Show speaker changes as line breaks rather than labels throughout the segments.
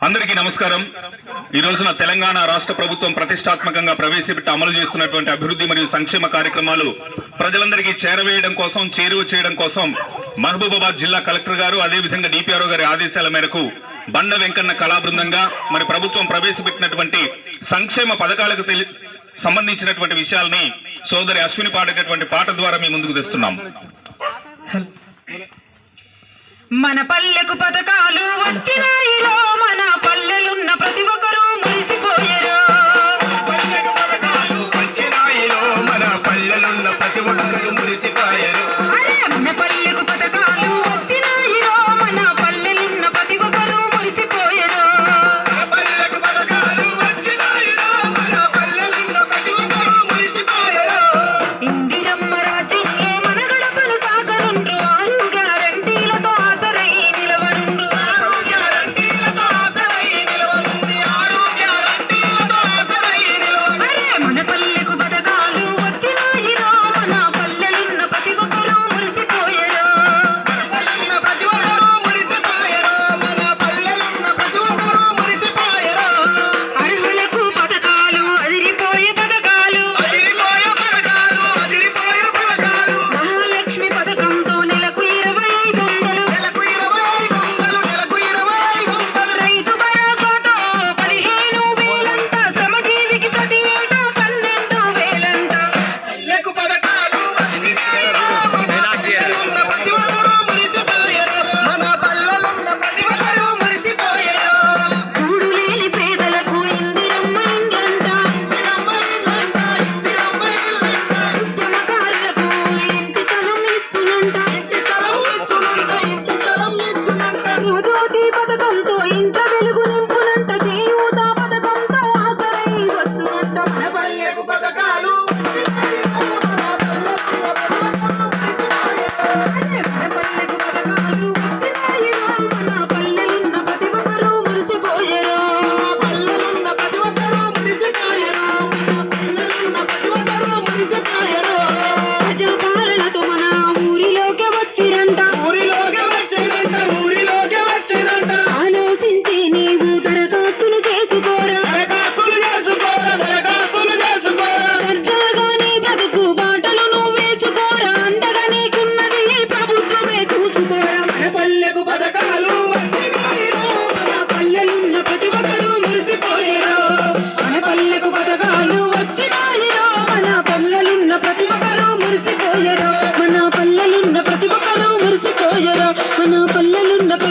అందరికీ నమస్కారం. ఈ రోజున తెలంగాణ రాష్ట్ర ప్రభుత్వం ప్రతిష్టాత్మకంగా ప్రవేశపెట్టి అమలు చేస్తున్నటువంటి అభివృద్ధి మరియు సంక్షేమ కార్యక్రమాలు ప్రజలందరికీ చేరవేయడం కోసం చేరువ చేయడం కోసం మహబూబాబాద్ జిల్లా కలెక్టర్ గారు అదేవిధంగా డిపిఆర్ఓ గారి ఆదేశాల మేరకు బండ వెంకన్న కళాబృందంగా మరి ప్రభుత్వం ప్రవేశపెట్టినటువంటి సంక్షేమ పథకాలకు సంబంధించినటువంటి విషయాల్ని సోదరి అశ్విని పాడేటటువంటి పాట ద్వారా మీ ముందుకు తెస్తున్నాం.
మన పల్లెకు పథకాలు
వచ్చినాయిలో మన
పల్లె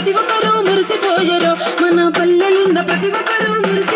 ప్రతి ఒక్కరూ మురిసిపోయారో. మన పల్లెలున్న ప్రతి ఒక్కరూ మురిసి